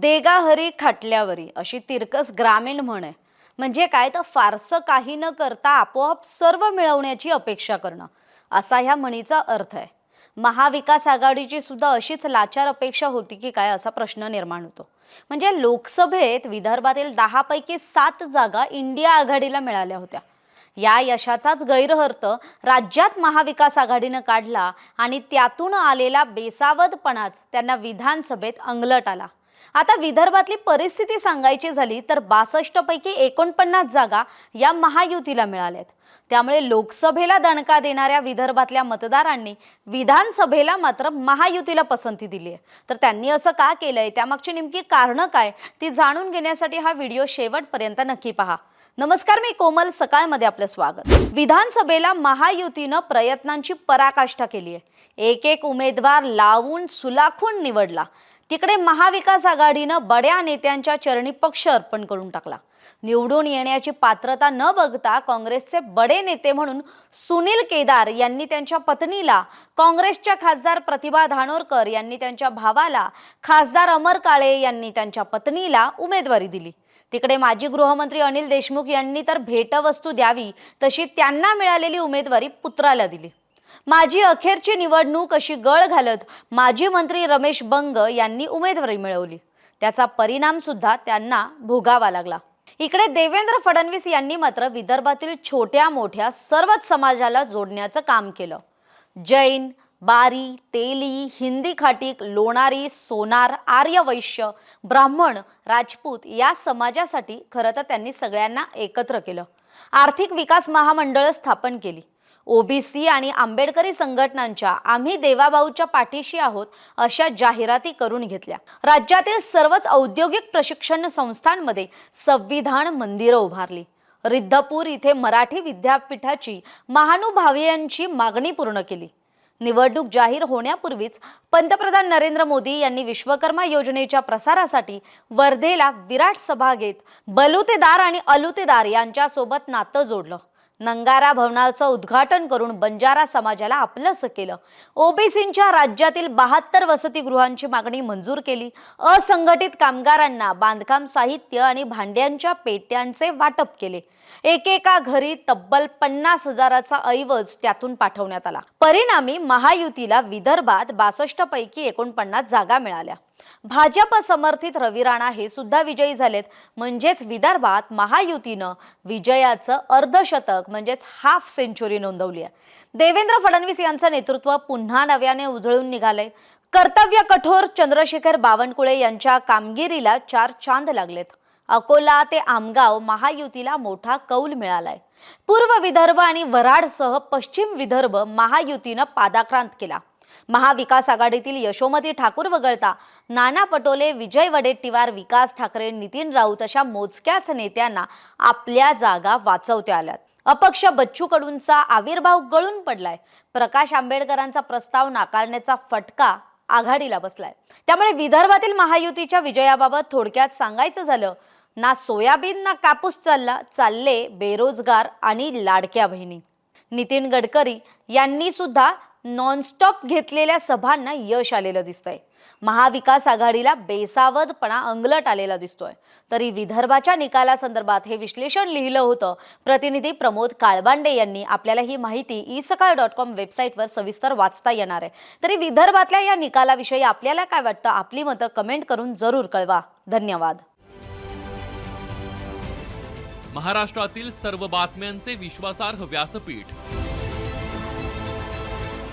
देगा हरी खाटल्यावरी अशी तिरकस ग्रामीण म्हण. आहे म्हणजे काय तर फारसं काही न करता आपोआप सर्व मिळवण्याची अपेक्षा करणं असा ह्या म्हणीचा अर्थ आहे. महाविकास आघाडीची सुद्धा अशीच लाचार अपेक्षा होती की काय असा प्रश्न निर्माण होतो. म्हणजे लोकसभेत विदर्भातील दहापैकी सात जागा इंडिया आघाडीला मिळाल्या होत्या. या यशाचाच गैरअर्थ राज्यात महाविकास आघाडीनं काढला आणि त्यातून आलेला बेसावधपणाच त्यांना विधानसभेत अंगलट आला. आता विदर्भातली परिस्थिती सांगायची झाली तर बासष्ट पैकी एकोणपन्नास जागा या महायुतीला मिळाल्यात. त्यामुळे लोकसभेला दणका देणाऱ्या विदर्भातल्या मतदारांनी विधानसभेला मात्र महायुतीला पसंती दिली आहे तर त्यांनी असं का केलंय? त्यामागची नेमकी कारणं काय? ती जाणून घेण्यासाठी हा व्हिडिओ शेवटपर्यंत नक्की पहा. नमस्कार मी कोमल. सकाळमध्ये आपलं स्वागत. विधानसभेला महायुतीनं प्रयत्नांची पराकाष्ठा केली आहे एक एक उमेदवार लावून सुलाखून निवडला. तिकडे महाविकास आघाडीनं बड्या नेत्यांच्या चरणी पक्ष अर्पण करून टाकला. निवडून येण्याची पात्रता न बघता काँग्रेसचे बडे नेते म्हणून सुनील केदार यांनी त्यांच्या पत्नीला काँग्रेसच्या खासदार प्रतिभा धानोरकर यांनी त्यांच्या भावाला खासदार अमर काळे यांनी त्यांच्या पत्नीला उमेदवारी दिली. तिकडे माजी गृहमंत्री अनिल देशमुख यांनी तर भेटवस्तू द्यावी तशी त्यांना मिळालेली उमेदवारी पुत्राला दिली. माझी अखेरची निवडणूक अशी गळ घालत माजी मंत्री रमेश बंग यांनी उमेदवारी मिळवली. त्याचा परिणाम सुद्धा त्यांना भोगावा लागला. इकडे देवेंद्र फडणवीस यांनी मात्र विदर्भातील छोट्या मोठ्या सर्वच समाजाला जोडण्याचं काम केलं. जैन बारी तेली हिंदी खाटीक लोणारी सोनार आर्य वैश्य ब्राह्मण राजपूत या समाजासाठी खरं तर त्यांनी सगळ्यांना एकत्र केलं. आर्थिक विकास महामंडळ स्थापन केली. ओबीसी आणि आंबेडकरी संघटनांच्या आम्ही देवाभाऊच्या पाठीशी आहोत अशा जाहिराती करून घेतल्या. राज्यातील सर्वच औद्योगिक प्रशिक्षण संस्थांमध्ये संविधान मंदिरं उभारली. रिद्धपूर इथे मराठी विद्यापीठाची महानुभावीयांची मागणी पूर्ण केली. निवडणूक जाहीर होण्यापूर्वीच पंतप्रधान नरेंद्र मोदी यांनी विश्वकर्मा योजनेच्या प्रसारासाठी वर्धेला विराट सभा घेत बलुतेदार आणि अलुतेदार यांच्यासोबत नातं जोडलं. नंगारा भवनाचं उद्घाटन करून बंजारा समाजाला आपलंसं केलं. ओबीसींच्या राज्यातील बहात्तर वसतिगृहांची मागणी मंजूर केली. असंघटित कामगारांना बांधकाम साहित्य आणि भांड्यांच्या पेट्यांचे वाटप केले. एकेका घरी तब्बल पन्नास हजाराचा ऐवज त्यातून पाठवण्यात आला. परिणामी महायुतीला विदर्भात बासष्ट पैकी एकोणपन्नास जागा मिळाल्या. भाजप समर्थित रवी राणा हे सुद्धा विजयी झालेत. म्हणजेच विदर्भात महायुतीनं विजयाचं अर्धशतक म्हणजेच हाफ सेंचुरी नोंदवली आहे. देवेंद्र फडणवीस यांचं नेतृत्व पुन्हा नव्याने उजळून निघालंय. कर्तव्य कठोर चंद्रशेखर बावनकुळे यांच्या कामगिरीला चार चांद लागलेत. अकोला ते आमगाव महायुतीला मोठा कौल मिळालाय. पूर्व विदर्भ आणि वराडसह पश्चिम विदर्भ महायुतीनं पादाक्रांत केला. महाविकास आघाडीतील यशोमती ठाकूर वगळता नाना पटोले विजय वडेट्टीवार विकास ठाकरे नितीन राऊत अशा मोजक्याच नेत्यांना आपल्या जागा वाचवत्या आल्यात. अपक्ष बच्चू कडूंचा आविर्भाव गळून पडलाय. प्रकाश आंबेडकरांचा प्रस्ताव नाकारण्याचा फटका आघाडीला बसलाय. त्यामुळे विदर्भातील महायुतीच्या विजयाबाबत थोडक्यात सांगायचं झालं ना सोयाबीन ना कापूस चालला चालले बेरोजगार आणि लाडक्या बहिणी. नितीन गडकरी यांनी सुद्धा नॉनस्टॉप घेतलेल्या सभांना यश आलेलं दिसतंय. महाविकास आघाडीला बेसावधपणा अंगलट आलेला दिसतोय. तरी विदर्भाच्या निकालासंदर्भात हे विश्लेषण लिहिलं होतं. प्रतिनिधी प्रमोद काळबांडे यांनी आपल्याला ही माहिती ई सकाळ डॉट कॉम वेबसाईटवर सविस्तर वाचता येणार आहे. तरी विदर्भातल्या या निकालाविषयी आपल्याला काय वाटतं? आपली मतं कमेंट करून जरूर कळवा. धन्यवाद. महाराष्ट्रातील सर्व बातम्यांचे विश्वासार्ह व्यासपीठ